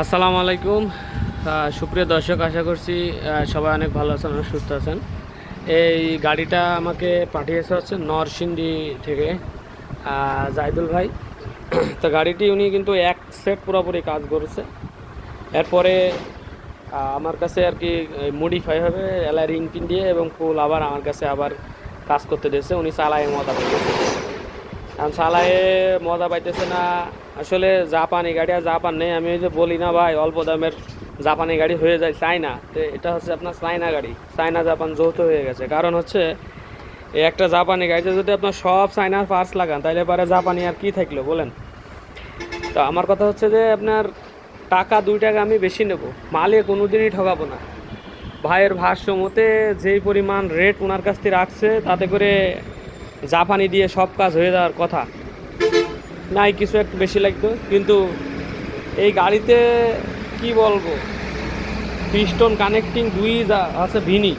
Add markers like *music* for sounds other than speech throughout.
আসসালামু আলাইকুম। সুপ্রিয় দর্শক আশা করছি সবাই অনেক ভালো আছেন অনেক সুস্থ আছেন। এই গাড়িটা আমাকে পাঠিয়েছে হচ্ছে নরসিংদী থেকে আহ, জাহিদুল ভাই। *clears throat* তো গাড়িটি উনি কিন্তু এক সেট পুরোপুরি কাজ করেছে। এরপরে আমার কাছে আর কি মডিফাই হবে এলাই রিং পিন দিয়ে এবং ফুল আবার আমার কাছে আবার কাজ করতে দিয়েছে। উনি চালায় মজা পাইতেছে। এখন চালায়ে মজা পাইতেছে না আসলে জাপানি গাড়ি আর জাপান নেই, আমি ওই যে বলি না ভাই, অল্প দামের জাপানি গাড়ি হয়ে যায় চায়না। তো এটা হচ্ছে আপনার চায়না গাড়ি, চায়না জাপান যৌথ হয়ে গেছে। কারণ হচ্ছে, এই একটা জাপানি গাড়িতে যদি আপনার সব চায়নার পার্টস লাগান তাহলে পরে জাপানি আর কি থাকল বলেন? তো আমার কথা হচ্ছে যে, আপনার টাকা দুই টাকা আমি বেশি নেব, মালে কোনো দিনই ঠকাবো না। ভাইয়ের ভাষ্য মতে যেই পরিমাণ রেট ওনার কাছ থেকে রাখছে, তাতে করে জাপানি দিয়ে সব কাজ হয়ে যাওয়ার কথা। নাই, কিছু একটু বেশি লাগতো। কিন্তু এই গাড়িতে কি বলব? পিস্টন কানেক্টিং দুই আছে ভিনি।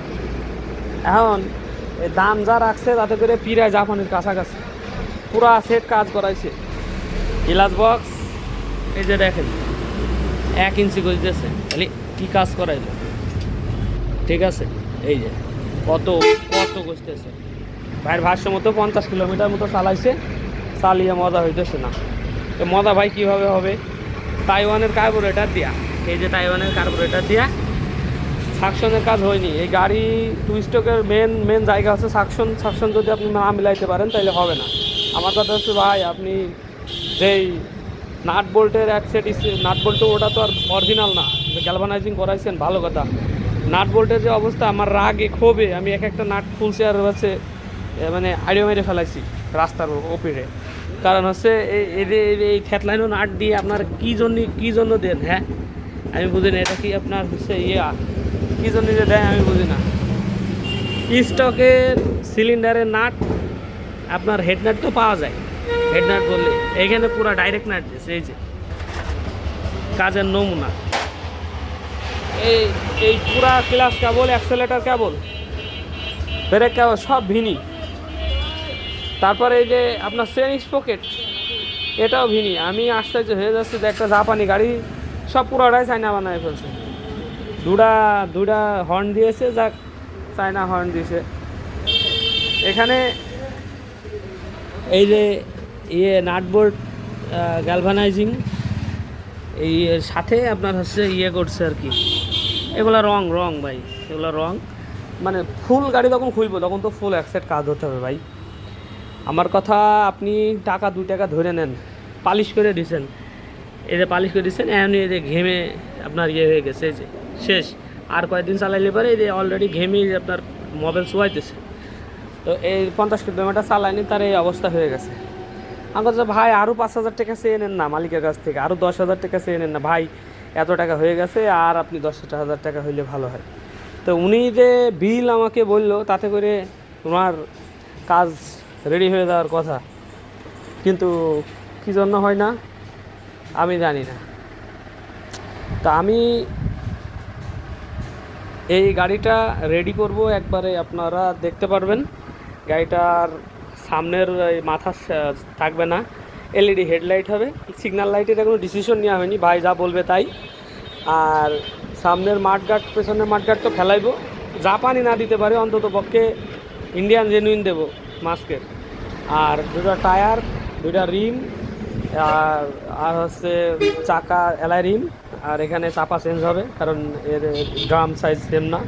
এখন দাম যা রাখছে, তাতে করে পিরায় জাপানের কাছাকাছি। পুরা সেট কাজ করাইছে। গ্লাস বক্স এই যে দেখেন, এক ইঞ্চি গজিতেছে। খালি কি কাজ করাইলো? ঠিক আছে, এই যে, কত কত গজতেছে? ভাইয়ের ভাষ্য মতো পঞ্চাশ কিলোমিটার মতো চালাইছে। চালিয়ে মজা হইতেছে না। তো মজা ভাই কীভাবে হবে? তাইওয়ানের কার্বোরেটার দিয়া। এই যে তাইওয়ানের কার্বোরেটার দিয়া। সাকশনের কাজ হয়নি। এই গাড়ি টু স্টকের মেন মেন জায়গা হচ্ছে সাকশন সাকশন যদি আপনি না মিলাইতে পারেন তাহলে হবে না। আমার কথা হচ্ছে ভাই, আপনি যেই নাট বোল্টের এক সেট নাট বোল্টও ওটা তো আর অরিজিনাল না। গ্যালভানাইজিং করাইছেন, ভালো কথা। নাট বোল্টের যে অবস্থা, আমার রাগে ক্ষোভে আমি এক একটা নাট ফুলছে আর হচ্ছে মানে আড়িয়ে মেরে ফেলাইছি রাস্তার ওপরে। কারণ হচ্ছে এই এই যে নাট দিয়ে আপনার কী জন্য কী জন্য দেন হ্যাঁ? আমি বুঝি না, এটা কি আপনার হচ্ছে ইয়ে কী জন্য যে দেয় আমি বুঝি না। স্টকের সিলিন্ডারের নাট, আপনার হেড নাট তো পাওয়া যায়। হেড নাট বললে, এখানে পুরো ডাইরেক্ট নাট দিয়েছে এই যে। কাজের নমুনা। এই এই পুরা ক্লাস কেবল অ্যাক্সেলেটার কেবল ব্রেক কেবল সব ভিনি। তারপরে এই যে আপনার সেন পকেট এটাও ভিনি। আমি আশ্চর্য হয়ে যাচ্ছি যে একটা জাপানি গাড়ি সব পুরোটাই চায়না বানায় ফেলছে। দুটা দুটা হর্ন দিয়েছে, যাক চায়না হর্ন দিয়েছে এখানে এই যে ইয়ে নাটবোর্ড গ্যালভানাইজিং এই সাথে আপনার হচ্ছে ইয়ে করছে আর কি। এগুলো রং রং ভাই, এগুলো রং। মানে ফুল গাড়ি যখন খুলবো, তখন তো ফুল অ্যাকসেট কাজ হতে হবে ভাই। আমার কথা আপনি টাকা দুই টাকা ধরে নেন। পালিশ করে দিয়েছেন যে পালিশ করে দিচ্ছেন এমনি যে ঘেমে আপনার ইয়ে হয়ে গেছে যে শেষ। আর কয়েকদিন চালাইলে পরে যে অলরেডি ঘেমে আপনার মোবাইল শোয়াইতেছে। তো এই পঞ্চাশ কিলোমিটার চালায়নি তার এই অবস্থা হয়ে গেছে। আমার কাছে ভাই আরও পাঁচ হাজার টাকা চেয়ে নেন না মালিকের কাছ থেকে। আরও দশ হাজার টাকা চেয়ে নেন না। ভাই, এত টাকা হয়ে গেছে, আর আপনি দশ হাজার টাকা হইলে ভালো হয়। তো উনি যে বিল আমাকে বলল, তাতে করে ওনার কাজ রেডি হয়ে যাওয়ার কথা। কিন্তু কী জন্য হয় না, আমি জানি না। তা আমি এই গাড়িটা রেডি করব একবারে, আপনারা দেখতে পারবেন। গাড়িটার সামনের মাথা থাকবে না। এলইডি হেডলাইট হবে। সিগন্যাল লাইটের এখনও ডিসিশন নেওয়া হয়নি, ভাই যা বলবে তাই। আর সামনের মাঠগার্ড পেছনের মাঠগার্ড তো ফেলাইবো জাপানি না দিতে পারে অন্তত পক্ষে ইন্ডিয়ান জেনুইন দেবো মাস্কের আর দুটো টায়ার দুটা রিম, আর আর হচ্ছে চাকা এলাই রিম, আর এখানে চাপা চেঞ্জ হবে, কারণ এর ড্রাম সাইজ সেম না।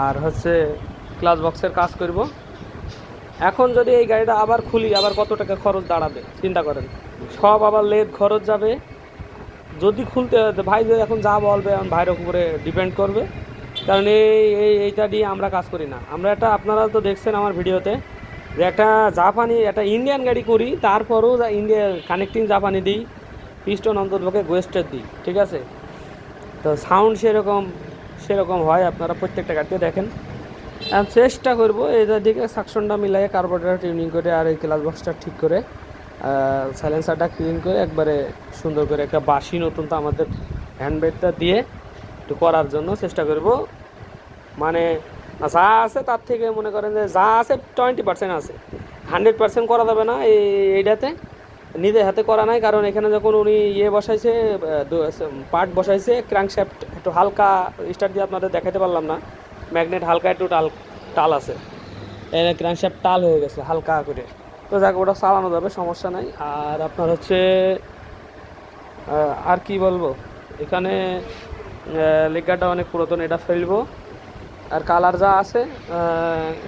আর হচ্ছে ক্লাস বক্সের কাজ করব। এখন যদি এই গাড়িটা আবার খুলি, আবার কত টাকা খরচ দাঁড়াবে, চিন্তা করেন। সব আবার লেদ খরচ যাবে। যদি খুলতে ভাই যদি এখন যা বলবে, এখন ভাইয়ের উপরে ডিপেন্ড করবে। কারণ এই এই, এইটা দিয়ে আমরা কাজ করি না। আমরা একটা, আপনারা তো দেখছেন আমার ভিডিওতে যে একটা জাপানি, একটা ইন্ডিয়ান গাড়ি করি, তারপরও ইন্ডিয়া কানেক্টিং জাপানি দিই পিস্টন অন্তর্ভুক্ত গোয়েস্টের দিই, ঠিক আছে? তো সাউন্ড সেরকম সেরকম হয়, আপনারা প্রত্যেকটা গাড়িতে দেখেন। চেষ্টা করব এটার দিকে সাকশনটা মিলাই কার্বোরেটার টিউনিং করে আর এই ক্লাস বক্সটা ঠিক করে সাইলেন্সারটা ক্লিন করে একবারে সুন্দর করে একটা বাসি নতুন তো আমাদের হ্যান্ডব্রেকটা দিয়ে একটু করার জন্য চেষ্টা করব। মানে যা আছে তার থেকে মনে করেন যে যা আছে টোয়েন্টি পার্সেন্ট আছে। হান্ড্রেড পার্সেন্ট করা যাবে না এই এইটাতে। নিজে হাতে করা নাই, কারণ এখানে যখন উনি ইয়ে বসাইছে পার্ট বসাইছে ক্র্যাঙ্কশ্যাফট একটু হালকা স্টার্ট দিয়ে আপনাদের দেখাতে পারলাম না। ম্যাগনেট হালকা একটু টাল টাল আছে। ক্র্যাঙ্কশ্যাফট টাল হয়ে গেছে, হালকা করে। তো যাক, ওটা চালানো যাবে, সমস্যা নাই। আর আপনার হচ্ছে আর কি বলব? এখানে লেগাটা অনেক পুরাতন, এটা ফেলব। আর কালার যা আছে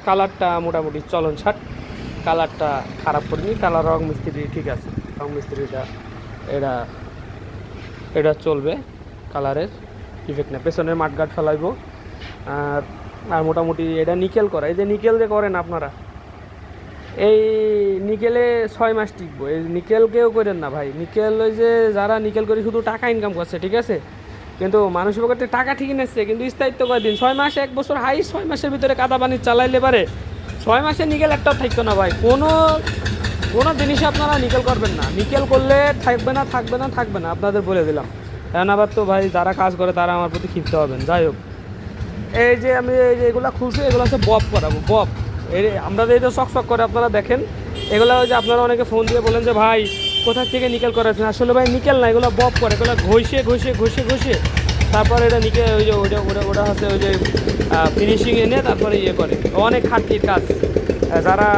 কালারটা মোটামুটি চলন ছাট কালারটা খারাপ করিনি, কালার রং মিস্ত্রি ঠিক আছে। রং মিস্ত্রিটা এটা এটা চলবে কালারের ইফেক্ট না পেছনের মাঠগাট ফেলাইবো। আর আর মোটামুটি এটা নিকেল করা। এই যে নিকেল যে করেন আপনারা, এই নিকেলে ছয় মাস টিকবো। এই নিকেল কেউ করেন না ভাই। নিকেল ওই যে যারা নিকেল করে শুধু টাকা ইনকাম করছে, ঠিক আছে? কিন্তু মানুষের পক্ষে টাকা ঠিকই নিচ্ছে, কিন্তু স্থায়িত্ব করে দিন? ছয় মাস এক বছর হাই, ছয় মাসের ভিতরে কাদা পানি চালাইলে পারে। ছয় মাসে নিকেল একটাও থাকতো না ভাই। কোনো কোনো জিনিস আপনারা নিকেল করবেন না। নিকেল করলে থাকবে না থাকবে না থাকবে না। আপনাদের বলে দিলাম। এখন আবার তো ভাই যারা কাজ করে তারা আমার প্রতি ক্ষিপ্ত হবেন। যাই হোক। এই যে আমি এই যে এগুলো খুলছি, এগুলো হচ্ছে বপ করাবো, বপ। এই আমরা যে শক করে আপনারা দেখেন, এগুলো যে আপনারা অনেকে ফোন দিয়ে বলেন যে, ভাই কোথা থেকে নিকেল করাচ্ছেন আসলে ভাই নিকেল না, এগুলো বব করে, এগুলো ঘষে ঘষে ঘষে ঘষে। তারপরে এটা নিকেল, ওই যে ওটা ওটা ওটা হচ্ছে ওই যে ফিনিশিং এনে তারপরে ইয়ে করে। অনেক খাটনির কাজ। যারা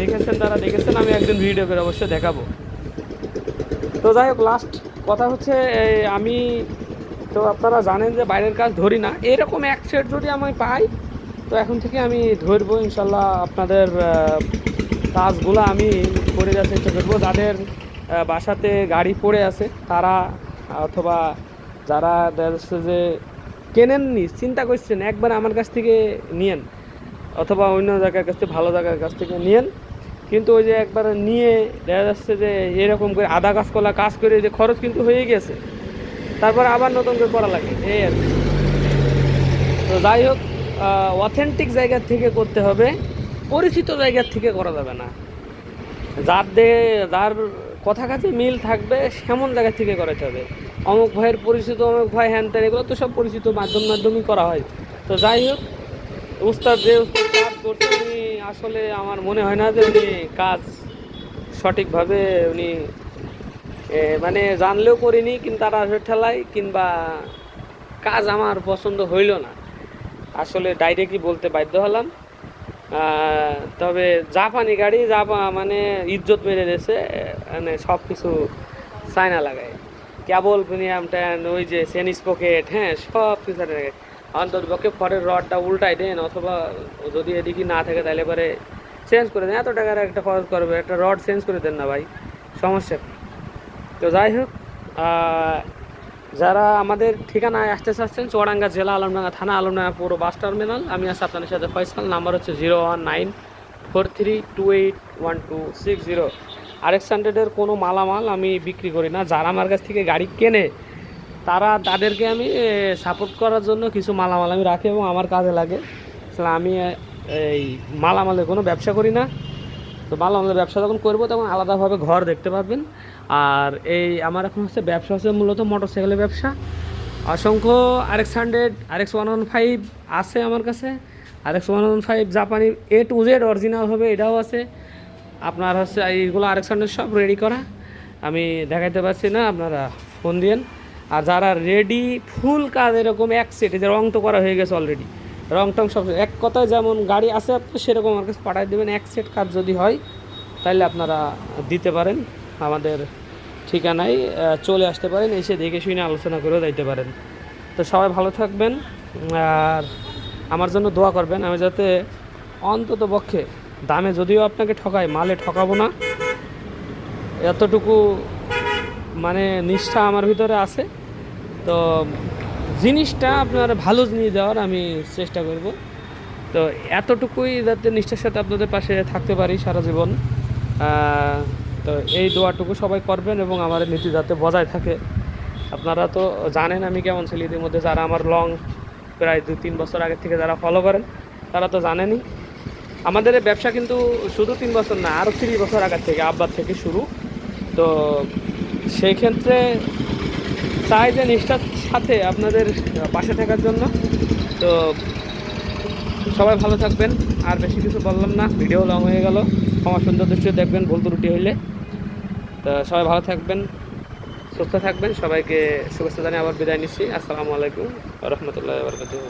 দেখেছেন, তারা দেখেছেন, আমি একদিন ভিডিও করে অবশ্যই দেখাবো। তো যাই হোক লাস্ট কথা হচ্ছে আমি, তো আপনারা জানেন যে বাইরের কাজ ধরি না। এরকম এক সেট যদি আমি পাই, তো এখন থেকে আমি ধরবো ইনশাল্লাহ আপনাদের কাজগুলো আমি করে যাওয়ার চেষ্টা করব। যাদের বাসাতে গাড়ি পড়ে আছে, তারা অথবা যারা যাচ্ছে যে কেনেননি, চিন্তা করছেন, একবার আমার কাছ থেকে নিয়েন, অথবা অন্য জায়গার কাছ থেকে, ভালো জায়গার কাছ থেকে নিয়েন। কিন্তু ওই যে একবার নিয়ে দেখা যাচ্ছে যে এরকম করে আধা কাজ কলা কাজ করে যে খরচ কিন্তু হয়ে গেছে। তারপর আবার নতুন করে করা লাগে, এই আর। তো যাই হোক অথেন্টিক জায়গা থেকে করতে হবে, পরিচিত জায়গার থেকে করা যাবে না। যার দে যার কথা কাছে মিল থাকবে, সেমন জায়গা থেকে করাতে হবে। অমুক ভাইয়ের পরিচিত, অমুক ভাই হ্যান ত্যান, এগুলো তো সব পরিচিত, মাধ্যম মাধ্যমেই করা হয়। তো যাই হোক, উস্তাদ যে উস্তাদ কাজ করছে, উনি আসলে আমার মনে হয় না যে উনি কাজ সঠিকভাবে উনি মানে জানলেও করিনি, কিন্তু তারা ঠেলাই কিংবা কাজ আমার পছন্দ হইল না। আসলে ডাইরেক্টই বলতে বাধ্য হলাম। তবে জাপানি গাড়ি জাপা মানে ইজ্জত মেরে দিয়েছে মানে সব কিছু চায়না লাগায়। কেবল প্রিমিয়াম ট্যান ওই যে সেনিস পকেট হ্যাঁ সব কিছু অন্তত পক্ষে ফরের রডটা উল্টাই দেন, অথবা যদি এদিকে না থাকে তাহলে পরে চেঞ্জ করে দেন। এত টাকার একটা খরচ করবে, একটা রড চেঞ্জ করে দেন না ভাই, সমস্যা তো যাই হোক যারা আমাদের ঠিকানায় আসতে চাচ্ছেন, চুয়াডাঙ্গা জেলা আলমডাঙ্গা থানা আলমডাঙ্গা পৌর বাস টার্মিনাল, আমি আছি আপনাদের সাথে ফয়সাল, নাম্বার হচ্ছে zero one nine four three two eight one two six zero. RX হান্ড্রেডের কোনো মালামাল আমি বিক্রি করি না। যারা আমার কাছ থেকে গাড়ি কেনে, তারা তাদেরকে আমি সাপোর্ট করার জন্য কিছু মালামাল আমি রাখি এবং আমার কাজে লাগে। আমি এই মালামালের কোনো ব্যবসা করি না। তো মালামালের ব্যবসা যখন করব, তখন আলাদাভাবে ঘর দেখতে পাবেন আর এই আমার এখন হচ্ছে ব্যবসা হচ্ছে মূলত মোটরসাইকেলের ব্যবসা। অসংখ্য RX hundred RX one one five আছে আমার কাছে। আরেক্স ওয়ান ওয়ান ফাইভ জাপানি এ টু জেড অরিজিনাল হবে, এটাও আছে। আপনার হচ্ছে এইগুলো আরেক্স হান্ড্রেড সব রেডি করা। আমি দেখাইতে পারছি না, আপনারা ফোন দিয়েন। আর যারা রেডি ফুল কাজ এরকম এক সেট যে রং তো করা হয়ে গেছে অলরেডি রং টং সব, এক কথায় যেমন গাড়ি আছে আপনার সেরকম আমার কাছে পাঠিয়ে দেবেন, এক সেট কাজ যদি হয় তাহলে আপনারা দিতে পারেন আমাদের ঠিকানায় চলে আসতে পারেন, এসে দেখে শুনে আলোচনা করেও যাইতে পারেন। তো সবাই ভালো থাকবেন, আর আমার জন্য দোয়া করবেন, আমি যাতে অন্তত পক্ষে দামে যদিও আপনাকে ঠকাই, মালে ঠকাবো না। এতটুকু মানে নিষ্ঠা আমার ভিতরে আছে। তো জিনিসটা আপনার ভালো জিনিস দেওয়ার আমি চেষ্টা করব। তো এতটুকুই যাতে নিষ্ঠার সাথে আপনাদের পাশে থাকতে পারি সারা জীবন। তো এই দোয়াটুকু সবাই করবেন এবং আমার নীতি যাতে বজায় থাকে। আপনারা তো জানেন আমি কেমন ছেলে ইতিমধ্যে, যারা আমার লং প্রায় দু তিন বছর আগে থেকে যারা ফলো করেন, তারা তো জানেনই। আমাদের এই ব্যবসা কিন্তু শুধু তিন বছর না আরও তিরিশ বছর আগের থেকে, আব্বার থেকে শুরু। তো সেই ক্ষেত্রে চাই যে নিষ্ঠার সাথে আপনাদের পাশে থাকার জন্য। তো সবাই ভালো থাকবেন, আর বেশি কিছু বললাম না, ভিডিও লং হয়ে গেল। আমার সুন্দর দৃষ্টি দেখবেন, ভুল ত্রুটি হইলে। তো সবাই ভালো থাকবেন, সুস্থ থাকবেন, সবাইকে শুভেচ্ছা জানিয়ে আবার বিদায় নিচ্ছি। আসসালামু আলাইকুম রহমতুল্লাহ বরকাতুহ।